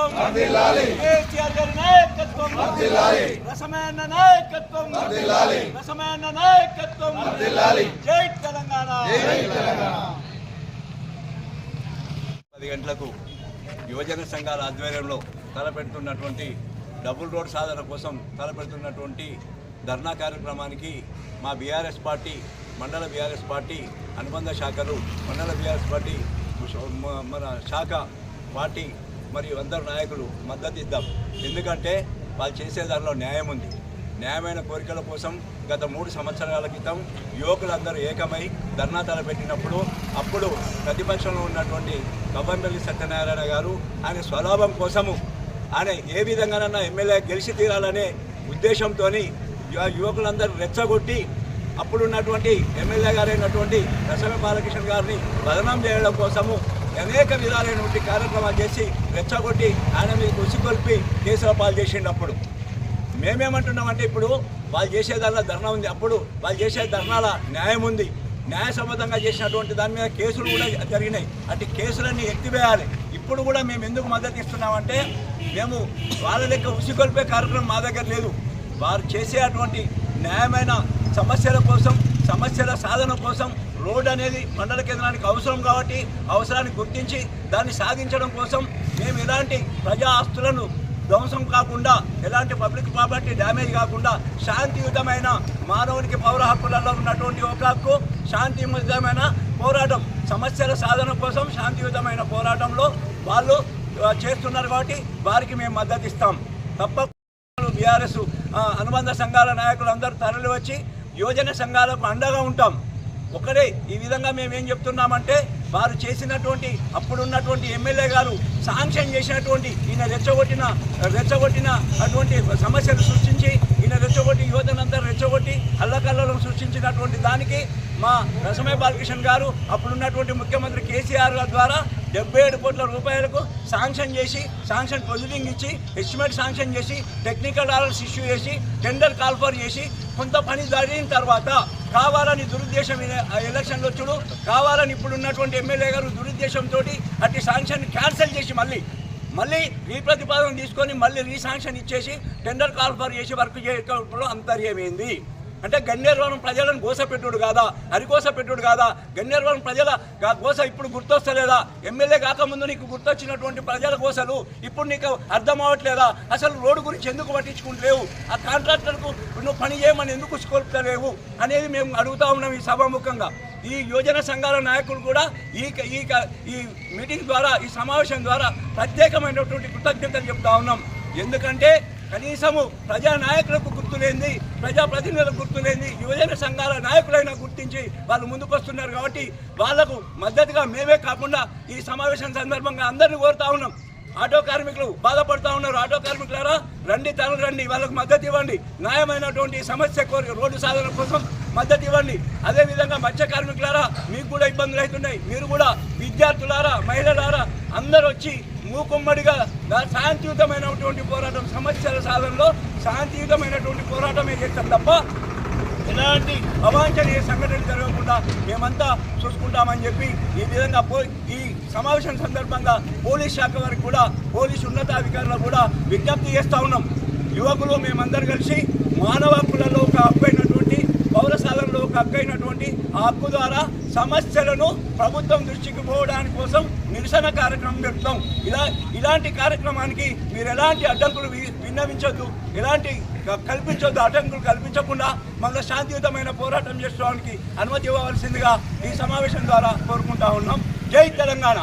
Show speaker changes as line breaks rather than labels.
నాయకత్వం కేసీఆర్ గారి నాయకత్వం రసమైన నాయకత్వం రసమైన నాయకత్వం జై తెలంగాణ
పది గంటలకు యువజన సంఘాల ఆధ్వర్యంలో తలపెడుతున్నటువంటి డబుల్ రోడ్ సాధన కోసం తలపెడుతున్నటువంటి ధర్నా కార్యక్రమానికి మా బీఆర్ఎస్ పార్టీ మండల బీఆర్ఎస్ పార్టీ అనుబంధ శాఖలు మండల బీఆర్ఎస్ పార్టీ మన శాఖ పార్టీ మరియు అందరు నాయకులు మద్దతు ఇద్దాం. ఎందుకంటే వాళ్ళు చేసే దానిలో న్యాయం ఉంది. న్యాయమైన కోరికల కోసం గత మూడు సంవత్సరాల క్రితం యువకులందరూ ఏకమై ధర్నా తలపెట్టినప్పుడు అప్పుడు ప్రతిపక్షంలో ఉన్నటువంటి కవ్వంపల్లి సత్యనారాయణ గారు ఆయన స్వలాభం కోసము ఆయన ఏ విధంగానన్నా ఎమ్మెల్యే గెలిచి తీరాలనే ఉద్దేశంతో యువకులందరూ రెచ్చగొట్టి అప్పుడున్నటువంటి ఎమ్మెల్యే గారైనటువంటి రసమే బాలకృష్ణ గారిని బదనాం చేయడం కోసము అనేక విధాలైనటువంటి కార్యక్రమాలు చేసి రెచ్చగొట్టి ఆయన మీద ఉసిగొల్పి కేసుల పాలు చేసిండప్పుడు మేమేమంటున్నామంటే ఇప్పుడు వాళ్ళు చేసే దానిలో ధర్నా ఉంది. అప్పుడు వాళ్ళు చేసే ధర్నాల న్యాయం ఉంది. న్యాయసమ్మతంగా చేసినటువంటి దాని మీద కేసులు కూడా జరిగినాయి. అటు కేసులన్నీ ఎత్తివేయాలి. ఇప్పుడు కూడా మేము ఎందుకు మద్దతు ఇస్తున్నామంటే మేము వాళ్ళ లెక్క ఉసిగొల్పే కార్యక్రమం మా దగ్గర లేదు. వారు చేసే అటువంటి న్యాయమైన సమస్యల కోసం సమస్యల సాధన కోసం రోడ్ అనేది మండల కేంద్రానికి అవసరం కాబట్టి అవసరాన్ని గుర్తించి దాన్ని సాధించడం కోసం మేము ఎలాంటి ప్రజా ఆస్తులను ధ్వంసం కాకుండా ఎలాంటి పబ్లిక్ ప్రాపర్టీ డ్యామేజ్ కాకుండా శాంతియుతమైన మానవునికి పౌర హక్కులలో ఉన్నటువంటి ఒక హక్కు శాంతియుతమైన పోరాటం సమస్యల సాధన కోసం శాంతియుతమైన పోరాటంలో వాళ్ళు చేస్తున్నారు కాబట్టి వారికి మేము మద్దతు ఇస్తాం తప్పకుండా బీఆర్ఎస్ అనుబంధ సంఘాల నాయకులు అందరూ యోజన యువజన సంఘాలకు అండగా ఉంటాం. ఒకటే ఈ విధంగా మేము ఏం చెప్తున్నామంటే వారు చేసినటువంటి అప్పుడున్నటువంటి ఎమ్మెల్యే గారు శాంక్షన్ చేసినటువంటి ఈయన రెచ్చగొట్టిన రెచ్చగొట్టిన అటువంటి సమస్యలు సృష్టించి ఈయన రెచ్చగొట్టి యువతనంతా రెచ్చగొట్టి అల్లకల్లలను సృష్టించినటువంటి దానికి మా రసమయ బాలకృష్ణ గారు అప్పుడున్నటువంటి ముఖ్యమంత్రి కేసీఆర్ గారి ద్వారా డెబ్బై ఏడు కోట్ల రూపాయలకు శాంక్షన్ చేసి శాంక్షన్ పొజిటింగ్ ఇచ్చి ఎస్టిమేట్ శాంక్షన్ చేసి టెక్నికల్ ఆర్డర్స్ ఇష్యూ చేసి టెండర్ కాల్ఫర్ చేసి కొంత పని జరిగిన తర్వాత కావాలని దురుద్దేశం ఆ ఎలక్షన్లో వచ్చుడు కావాలని ఇప్పుడు ఉన్నటువంటి ఎమ్మెల్యే గారు దురుద్దేశంతో అట్టి శాంక్షన్ క్యాన్సిల్ చేసి మళ్ళీ మళ్ళీ రీప్రతిపాదన తీసుకొని మళ్ళీ రీశాంక్షన్ ఇచ్చేసి టెండర్ కాల్ఫర్ చేసి వర్క్ చేయడంలో అంతర్యమైంది. అంటే గన్నేరువరం ప్రజలను గోసపెట్టుడు కాదా? అరికోస పెట్టుడు కాదా? గన్నేరువరం ప్రజల గోస ఇప్పుడు గుర్తొస్తలేదా? ఎమ్మెల్యే కాకముందు నీకు గుర్తొచ్చినటువంటి ప్రజల గోసలు ఇప్పుడు నీకు అర్థం అవ్వట్లేదా అసలు రోడ్డు గురించి ఎందుకు పట్టించుకుంటలేవు? ఆ కాంట్రాక్టర్కు నువ్వు పని చేయమని ఎందుకు కోల్పుతలేవు? అనేది మేము అడుగుతా ఉన్నాం ఈ సభాముఖంగా. ఈ యోజన సంఘాల నాయకులు కూడా ఈ క- ఈ క- ఈ మీటింగ్ ద్వారా ఈ సమావేశం ద్వారా ప్రత్యేకమైనటువంటి కృతజ్ఞతలు చెప్తా ఉన్నాం. ఎందుకంటే కనీసము ప్రజా నాయకులకు గుర్తులేంది ప్రజాప్రతినిధులకు గుర్తులేంది యువజన సంఘాల నాయకులైనా గుర్తించి వాళ్ళు ముందుకు వస్తున్నారు కాబట్టి వాళ్ళకు మద్దతుగా మేమే కాకుండా ఈ సమావేశం సందర్భంగా అందరినీ కోరుతా ఉన్నాం. ఆటో కార్మికులు బాధపడుతూ ఉన్నారు. ఆటో కార్మికులారా రండి తరలి రండి వాళ్ళకు మద్దతు ఇవ్వండి. న్యాయమైనటువంటి సమస్య కోరిక రోడ్డు సాధన కోసం మద్దతు ఇవ్వండి. అదేవిధంగా మత్స్య కార్మికులారా మీకు కూడా ఇబ్బందులు అవుతున్నాయి. మీరు కూడా విద్యార్థులారా మహిళలారా అందరూ వచ్చి మూకుమ్మడిగా శాంతియుతమైనటువంటి పోరాటం సమస్యల సాధనలో శాంతియుతమైనటువంటి పోరాటమే చేస్తాం తప్ప ఎలాంటి అవాంఛనీయ సంఘటనలు జరగకుండా మేమంతా చూసుకుంటామని చెప్పి ఈ విధంగా పో ఈ సమావేశం సందర్భంగా పోలీస్ శాఖ వారికి కూడా పోలీసు ఉన్నతాధికారులకు కూడా విజ్ఞప్తి చేస్తూ ఉన్నాం. యువకులు మేమందరం కలిసి మానవ హక్కులలో ఒక హక్కు అయినటువంటి పౌర సాధనలో ఒక హక్కు అయినటువంటి ఆ హక్కు ద్వారా సమస్యలను ప్రభుత్వం దృష్టికి పోవడానికి కోసం నిరసన కార్యక్రమం పెడతాం. ఇలా ఇలాంటి కార్యక్రమానికి మీరు ఎలాంటి అడ్డంకులు వి- విన్నవించొద్దు. ఎలాంటి క- కల్పించొద్దు అడ్డంకులు కల్పించకుండా మళ్ళీ శాంతియుతమైన పోరాటం చేసుకోవడానికి అనుమతి ఇవ్వవలసిందిగా ఈ సమావేశం ద్వారా కోరుకుంటా ఉన్నాం. జై తెలంగాణ.